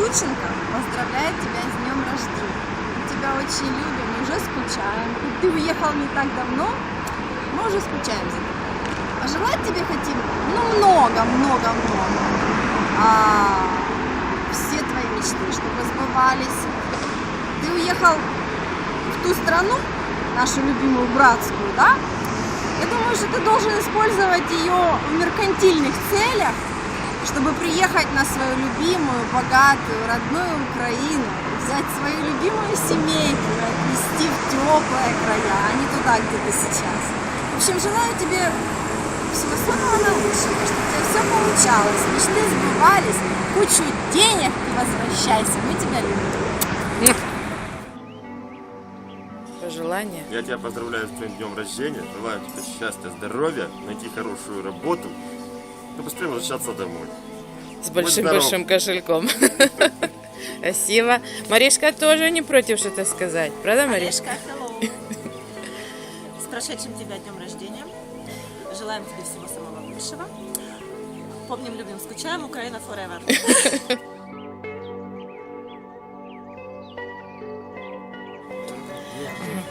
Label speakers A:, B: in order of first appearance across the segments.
A: Тутученко поздравляет тебя с днем рождения. Мы тебя очень любим, и уже скучаем. Ты уехал не так давно, мы уже скучаем за тобой. Пожелать тебе хотим, ну, много, много, много. А, все твои мечты, чтобы сбывались. Ты уехал в ту страну, нашу любимую братскую, да? Я думаю, что ты должен использовать ее в меркантильных целях, чтобы приехать на свою любимую, богатую, родную Украину, взять свою любимую семейку и отвезти в теплые края, а не туда, где ты сейчас. В общем, желаю тебе всего самого наилучшего, чтобы у тебя все получалось, мечты сбывались, кучу денег и возвращайся. Мы тебя любим.
B: Пожелання.
C: Я тебя поздравляю с твоим днем рождения, желаю тебе счастья, здоровья, найти хорошую работу и быстрее возвращаться домой.
B: С большим-большим кошельком. Спасибо. Маришка тоже не против что-то сказать. Правда, Маришка?
D: С прошедшим тебя днем рождения. Желаем тебе всего самого лучшего. Помним, любим, скучаем. Украина forever.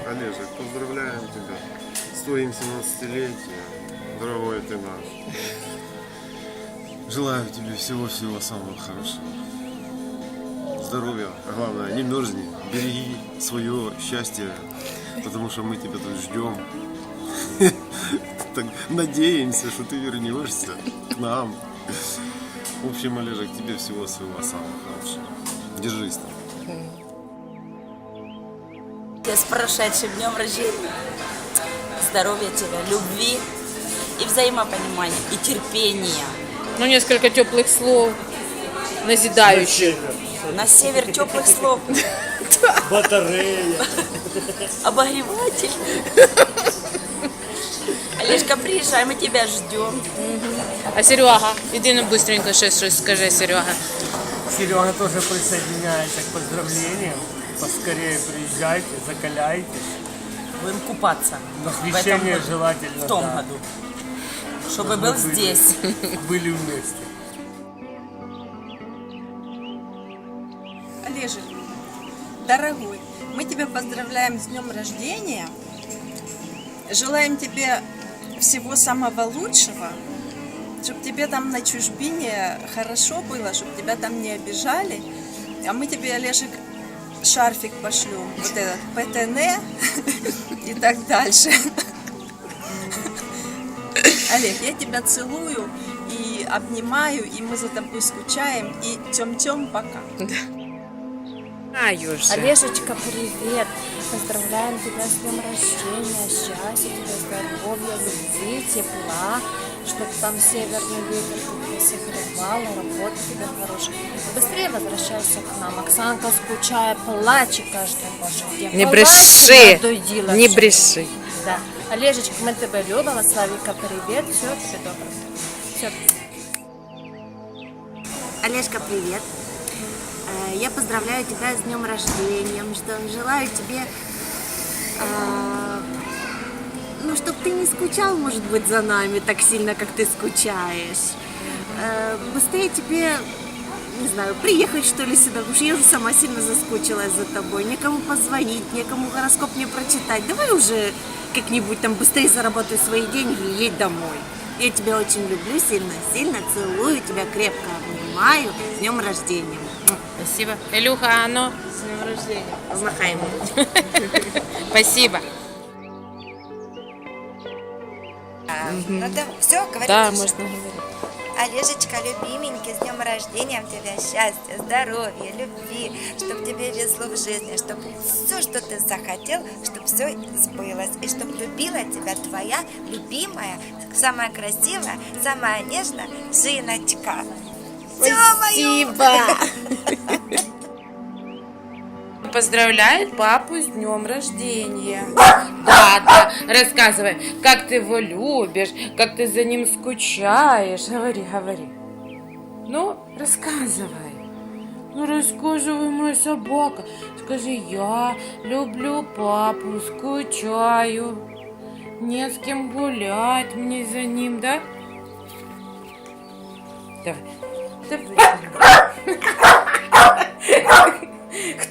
E: Олежек, поздравляем тебя с твоим 17-летием, дорогой ты наш. Желаю тебе всего-всего самого хорошего. Здоровья, а главное, не мерзни, береги свое счастье, потому что мы тебя тут ждем. Надеемся, что ты вернешься к нам. В общем, Олежек, тебе всего своего самого хорошего. Держись там.
F: С прошедшим днем рождения. Здоровья тебе, любви и взаимопонимания, и терпения.
B: Ну, несколько теплых слов, назидающих.
F: На север теплых слов.
G: Батарея.
F: Обогреватель. Олежка, приезжай, мы тебя ждем.
B: А Серега, іди ну быстренько щось скажи, Серега.
G: Серега тоже присоединяется к поздравлениям. Поскорее приезжайте, закаляйтесь.
F: Будем купаться.
G: На
F: в этом
G: желательно.
F: В том
G: да.
F: году. Чтобы был
G: Были-
F: здесь.
G: Были вместе.
A: Олежек, дорогой, мы тебя поздравляем с днем рождения. Желаем тебе всего самого лучшего, чтобы тебе там на чужбине хорошо было, чтобы тебя там не обижали. А мы тебе, Олежек, шарфик пошлем, вот этот ПТН и так дальше. Олег, я тебя целую и обнимаю, и мы за тобой скучаем. И тем-тем пока.
B: Знаю же.
H: Олежечка, привет! Поздравляем тебя с днем рождения, счастья тебе, здоровья, любви, тепла, чтобы там северный ветер согревал, работа тебе хорошая. Быстрее возвращайся к нам. Оксанка скучает, плачет каждый божий день.
B: Не бреши, не бреши.
H: Да. Олежечка, мы тебя любим, Славика, привет, все, тебе доброго. Все.
I: Олежка, привет. Э, Я поздравляю тебя с днем рождения. Желаю тебе, э, ну, чтобы ты не скучал, может быть, за нами так сильно, как ты скучаешь. Э, Быстрее тебе, не знаю, приехать что ли сюда, потому что я уже сама сильно заскучилась за тобой. Некому позвонить, некому гороскоп мне прочитать. Давай уже как-нибудь там быстрее заработай свои деньги и едь домой. Я тебя очень люблю, сильно-сильно целую, тебя крепко обнимаю. С днем рождения.
B: Спасибо. Илюха, а ну,
A: С днем рождения.
I: Помахай ему.
B: спасибо.
J: Надо все говорить.
B: Да, можно говорить.
J: Олежечка, любименький, с днем рождения тебя, счастья, здоровья, любви, чтобы тебе везло в жизни, чтобы все, что ты захотел, чтобы все сбылось, и чтобы любила тебя твоя любимая, самая красивая, самая нежная Жиночка.
B: Спасибо. Поздравляет папу с днем рождения. Да, да, рассказывай, как ты его любишь, как ты за ним скучаешь. Говори, говори. Ну, рассказывай. Ну, рассказывай, моя собака. Скажи, я люблю папу, скучаю. Не с кем гулять мне за ним, да? Давай. Давай.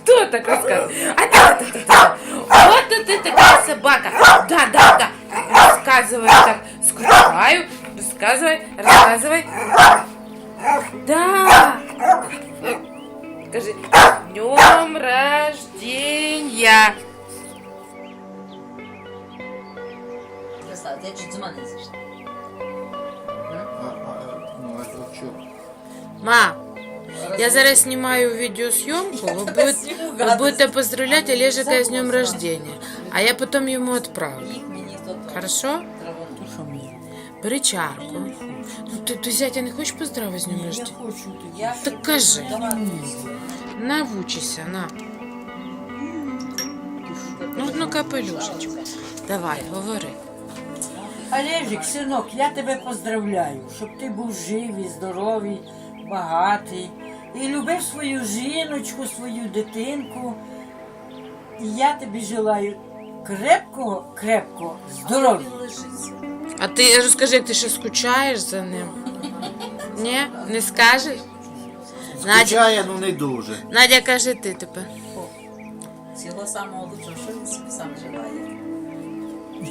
B: Кто так рассказывает? А да, да, да, да. Вот это ты такая собака. Да, да, да. Рассказывай так. Скучаю. Рассказывай, рассказывай. Да. Скажи, с днем рождения.
F: Красавица, я чуть з мене зійшла.
B: Ма, я зараз знімаю відеосйомку, ви будете, ви будете поздравляти Олежика з днем рождения, а я потім йому відправлю. Хорошо? Бери чарку. Ну, ти, ти зятя не хочеш поздравити з днем рождения? Так кажи. Навучися, на. Ну, ну капелюшечку. Давай, говори.
K: Олежик, синок, я тебе поздравляю, щоб ти був живий, здоровий, багатий І любив свою жіночку, свою дитинку. І я тобі желаю крепкого, крепкого здоров'я.
B: А ти розкажи, як ти ще скучаєш за ним? Ні? Не скажеш?
L: Скучає, ну не дуже.
B: Надя каже ти тепер.
F: Всього самого лучшого, що він собі сам желає.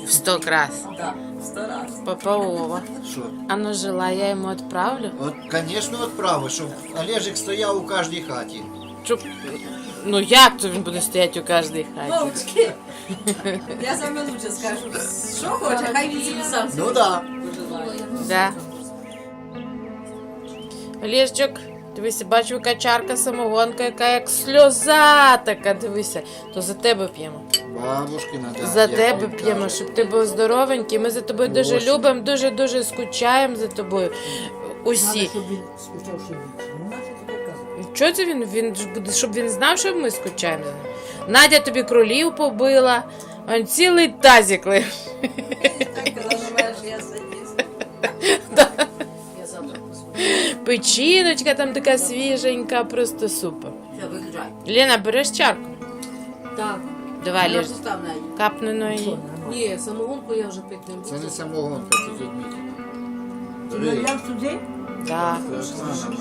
B: В сто раз.
F: Да, сто раз.
B: Папа Вова.
L: Що?
B: А ну жила, я йому відправлю.
L: От, звісно, відправи, щоб Олежик стояв у кожній хаті.
B: Щоб... Ну як то він буде стояти у кожній хаті?
F: Мовчки. Я саме лучше скажу. Що хоче, хай він собі сам
L: Ну да.
F: пожелає.
B: Да. Олежчик, дивися, бачу, яка чарка самогонка, яка як сльоза така, дивися. То за тебе п'ємо.
L: Бабушкина, да.
B: За тебе п'ємо, щоб ти був здоровенький. Ми за тобою дуже
L: Боже.
B: любимо, дуже-дуже скучаємо за тобою. Усі.
K: Щоб він скучав ще більше. Ну, казати.
B: Чого це він? Він ж буде, щоб він знав, що ми скучаємо за ним. Надя тобі кролів побила, он цілий тазик лиш.
F: Я садись. Я посмотрю.
B: Печіночка там така свіженька, просто супер.
F: Все, виключай.
B: Лена, береш чарку?
F: Так.
B: Давай,
F: Я
B: Леш,
F: постав на її.
B: капни на її.
F: Ні, самогонку я вже пити не буду.
L: Це не самогонка, це відміть.
K: Ти наляв туди?
B: Так,
L: Красна наляла.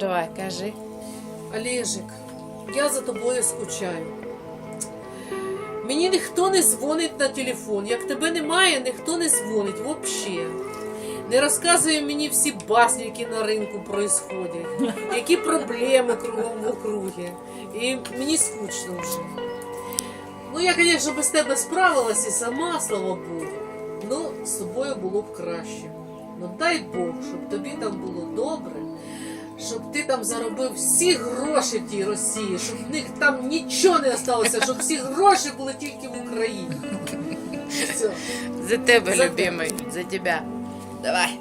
B: давай, кажи.
M: Олежик, я за тобою скучаю. Мені ніхто не дзвонить на телефон. Як тебе немає, ніхто не дзвонить взагалі. Не розказує мені всі басні, які на ринку происходять, які проблеми кругом в округі. І мені скучно вже. Ну, я, звісно, без тебе справилась і сама, слава Богу. Ну, з тобою було б краще. Ну дай Бог, щоб тобі там було добре, щоб ти там заробив всі гроші в тій Росії, щоб в них там нічого не залишилося, щоб всі гроші були тільки в Україні. Все.
B: За тебе,
M: За
B: любимий, за тебе. Давай.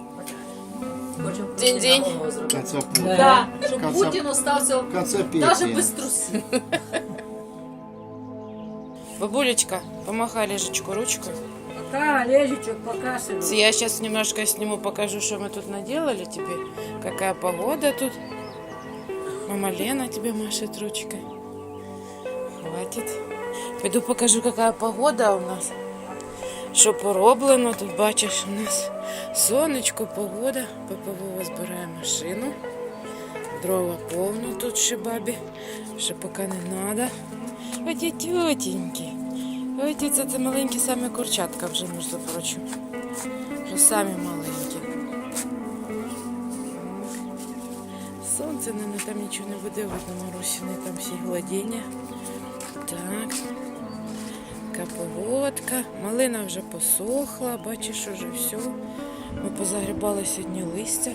F: Хочемо
B: Дінь-дінь.
F: голову зробити.
L: Кацапу.
M: Да, щоб
L: Кацап-
M: Путін остався
L: Кацапетія.
M: навіть без трусів.
B: Бабулечка, помахай Лежечку ручкой.
K: Пока, Олежичок, пока, синок.
B: Я сейчас немножко сниму, покажу, что мы тут наделали тебе. Какая погода тут. Мама Лена тебе машет ручкой. Хватит. Пойду покажу, какая погода у нас. Що пороблено, тут бачиш, у нас сонечко, погода. ППВ збирає машину. Дрова повно тут ще бабі. Ще поки не треба. Оті тютенькі. Ой, це, це маленькі самі курчатка вже, між прочим. Вже самі маленькі. Сонце не там нічого не буде видно, Марусіни там всі гладіння. Так. Така погодка. Малина вже посохла, бачиш, уже все. Ми позагрібали сьогодні листя.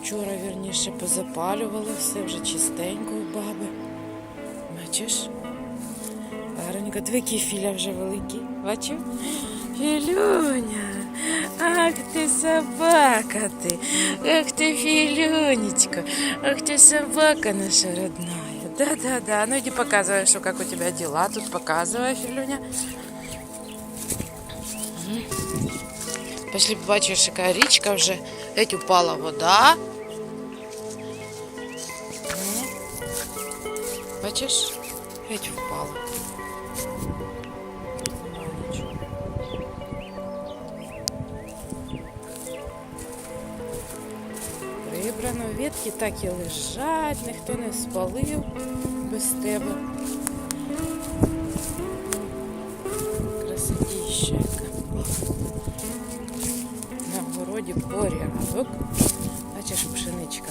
B: Вчора, вірніше, позапалювали, все вже чистенько у баби. Бачиш? Гарненько, дві кіфіля вже великі. Бачив? Філюня, ах ти собака ти, ах ти Филюнечка, ах ты собака наша родная. Да-да-да, ну иди показывай, что как у тебя дела тут, показывай, Филюня. Пошли, бачиш, яка річка вже, геть упала вода. Мгм. Бачиш, впала. Квітки так і лежать, ніхто не спалив без тебе. Красотища яка. На городі порядок. Бачиш, пшеничка.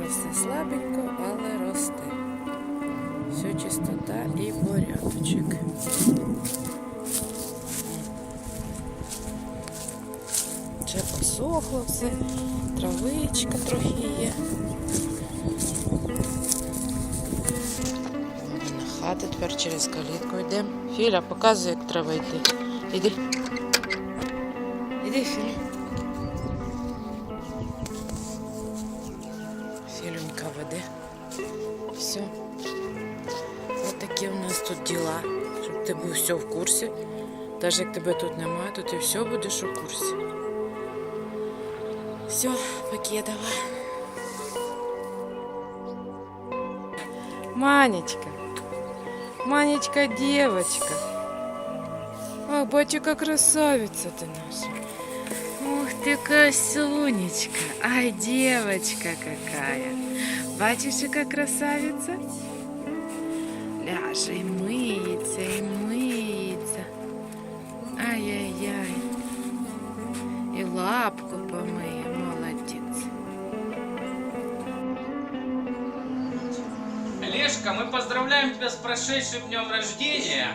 B: Росте слабенько, але росте. Все чистота і порядочок. Вже все, травичка трохи є. На хату тепер через калітку йдемо. Філя, показуй, як треба йти. Іди. Іди, Філя. Філюнька веде. Все. Ось такі у нас тут діла. Щоб ти був все в курсі. Навіть як тебе тут немає, то ти все будеш у курсі. Все, Покедова. Манечка. Манечка, девочка. Ох, батюка, красавица ты наша. Ух ты, косунечка. Ай, девочка какая. Какая красавица? Ляже и мыется, и мыется. Ай-яй-яй. И лапку помыє,
N: Олежка, мы поздравляем тебя с прошедшим днем рождения.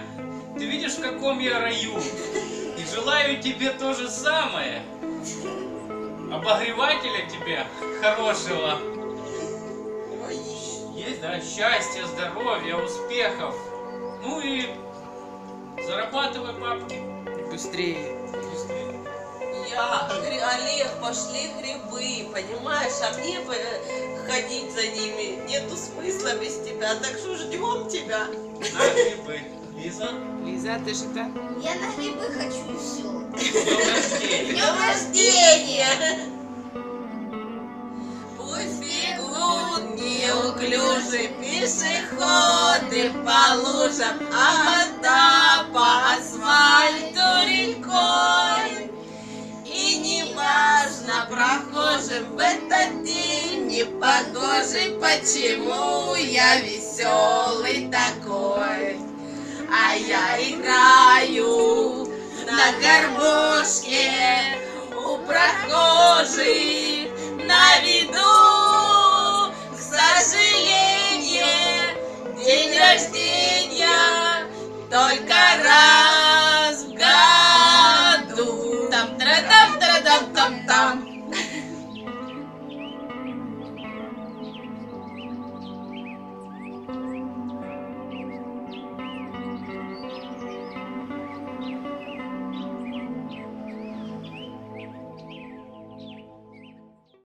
N: Ты видишь, в каком я раю. И желаю тебе то же самое. Обогревателя тебе хорошего. Есть, да, счастья, здоровья, успехов. Ну и зарабатывай бабки.
B: Быстрее.
F: Говорю, Олег, пошли грибы, понимаешь, а мне ходить за ними нету смысла без тебя, так что ждем тебя.
N: На грибы. Лиза,
B: Лиза, ты что там?
J: Я на грибы хочу и все.
N: днем рождения.
J: Днем рождения!
F: Пусть бегут неуклюжие пешеходы по лужам, а вода по асфальту в этот день непогожий, почему я веселый такой. А я играю на гармошке у прохожих на виду, к сожалению.